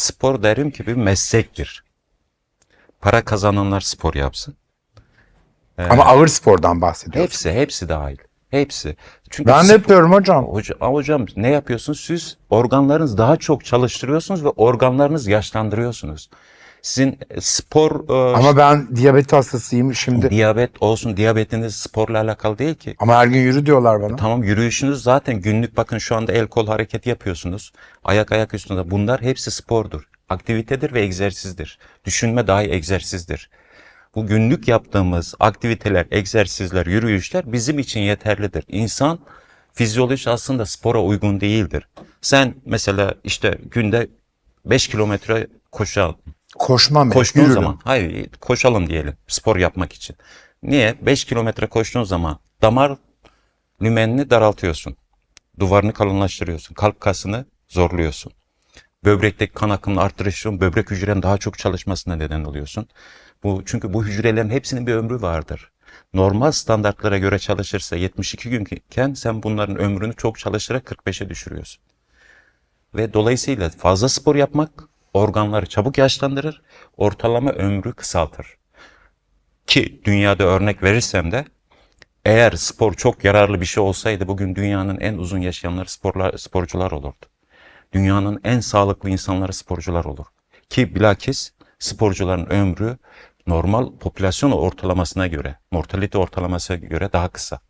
spor derim ki bir meslektir. Para kazananlar spor yapsın. Ama ağır spordan bahsediyoruz. Hepsi, hepsi dahil. Hepsi. Çünkü Ben de spor- yapıyorum hocam. Hocam, hocam ne yapıyorsunuz? Siz organlarınızı daha çok çalıştırıyorsunuz ve organlarınızı yaşlandırıyorsunuz. Sizin e, spor e, Ama ben diyabet hastasıyım şimdi. diyabet olsun, diyabetiniz sporla alakalı değil ki. Ama her gün yürü diyorlar bana. Tamam yürüyüşünüz zaten günlük bakın şu anda el kol hareketi yapıyorsunuz. Ayak ayak üstünde. Bunlar hepsi spordur. Aktivitedir ve egzersizdir. Düşünme dahi egzersizdir. Bu günlük yaptığımız aktiviteler, egzersizler, yürüyüşler bizim için yeterlidir. İnsan fizyoloji aslında spora uygun değildir. Sen mesela işte günde 5 kilometre koşalım. Koşmam. Koştuğun yürürüm. zaman, hayır koşalım diyelim spor yapmak için. Niye? 5 kilometre koştuğun zaman damar lümenini daraltıyorsun. Duvarını kalınlaştırıyorsun. Kalp kasını zorluyorsun. Böbrekteki kan akımını arttırıyorsun. Böbrek hücrenin daha çok çalışmasına neden oluyorsun. Bu, çünkü bu hücrelerin hepsinin bir ömrü vardır. Normal standartlara göre çalışırsa 72 günken sen bunların ömrünü çok çalışarak 45'e düşürüyorsun. Ve dolayısıyla fazla spor yapmak organları çabuk yaşlandırır, ortalama ömrü kısaltır. Ki dünyada örnek verirsem de eğer spor çok yararlı bir şey olsaydı bugün dünyanın en uzun yaşayanları sporlar, sporcular olurdu. Dünyanın en sağlıklı insanları sporcular olur. Ki bilakis sporcuların ömrü normal popülasyon ortalamasına göre, mortalite ortalamasına göre daha kısa.